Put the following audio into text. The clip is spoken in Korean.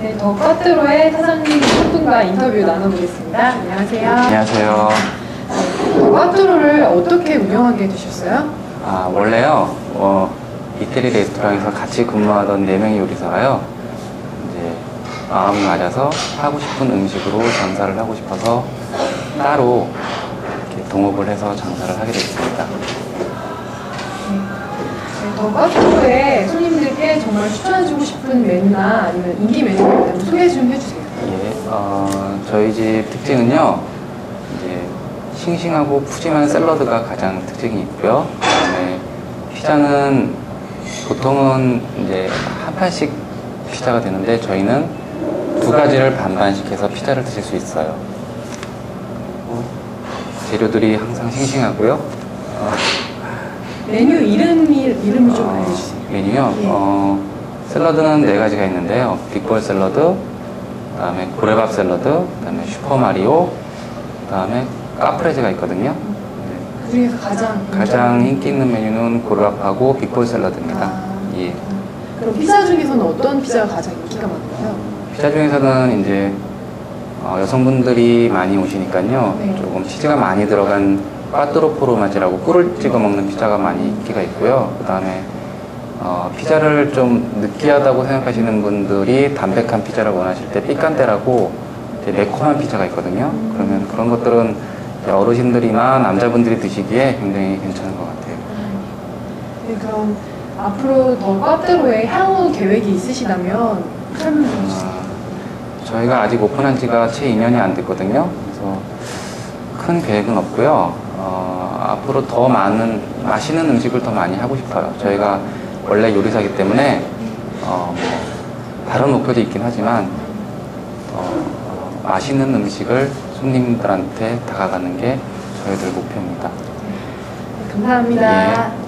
네, 더 꽈트로의 사장님 한 분과 인터뷰 나눠보겠습니다. 안녕하세요. 안녕하세요. 더 꽈트로를 어떻게 운영하게 되셨어요? 아, 원래요, 어, 이태리 레스토랑에서 같이 근무하던 4명의 요리사가요, 이제 마음이 맞아서 하고 싶은 음식으로 장사를 하고 싶어서 따로 이렇게 동업을 해서 장사를 하게 됐습니다. 네, 더 꽈트로에 손님 들께 정말 추천해주고 싶은 메뉴나 아니면 인기 메뉴가 있다면 소개 좀 해주세요. 예, 어, 저희 집 특징은요, 이제 싱싱하고 푸짐한 샐러드가 가장 특징이 있고요. 그 다음에 피자는 보통은 이제 한 판씩 피자가 되는데 저희는 두 가지를 반반씩 해서 피자를 드실 수 있어요. 재료들이 항상 싱싱하고요. 어, 메뉴 이름이, 이름을 좀 어, 알려주세요. 메뉴 요. 예. 어, 샐러드는 네 가지가 있는데요. 빅볼 샐러드, 그다음에 고래밥 샐러드, 그다음에 슈퍼 마리오, 그다음에 카프레제가 있거든요. 네. 그 중에서 가장 가장 인기 있는 메뉴는 고래밥하고 빅볼 샐러드입니다. 아. 예. 그럼 피자 중에서는 어떤 피자가 가장 인기가 많나요? 피자 중에서는 이제 어, 여성분들이 많이 오시니까요. 네. 조금 치즈가 많이 들어간 빠뚜로 포르마지라고 꿀을 찍어 먹는 피자가 많이 인기가 있고요. 그다음에 어, 피자를 좀 느끼하다고 생각하시는 분들이 담백한 피자를 원하실 때 삐깐테라고 이제 매콤한 피자가 있거든요. 그러면 그런 것들은 어르신들이나 남자분들이 드시기에 굉장히 괜찮은 것 같아요. 네, 그럼 앞으로 더 꽈트로의 향후 계획이 있으시다면 설명 좀 해주세요. 아, 저희가 아직 오픈한 지가 채 2년이 안 됐거든요. 그래서 큰 계획은 없고요. 어, 앞으로 더 많은 맛있는 음식을 더 많이 하고 싶어요. 저희가 원래 요리사기 때문에 어, 뭐 다른 목표도 있긴 하지만 어, 맛있는 음식을 손님들한테 다가가는 게 저희들 목표입니다. 네, 감사합니다. 예.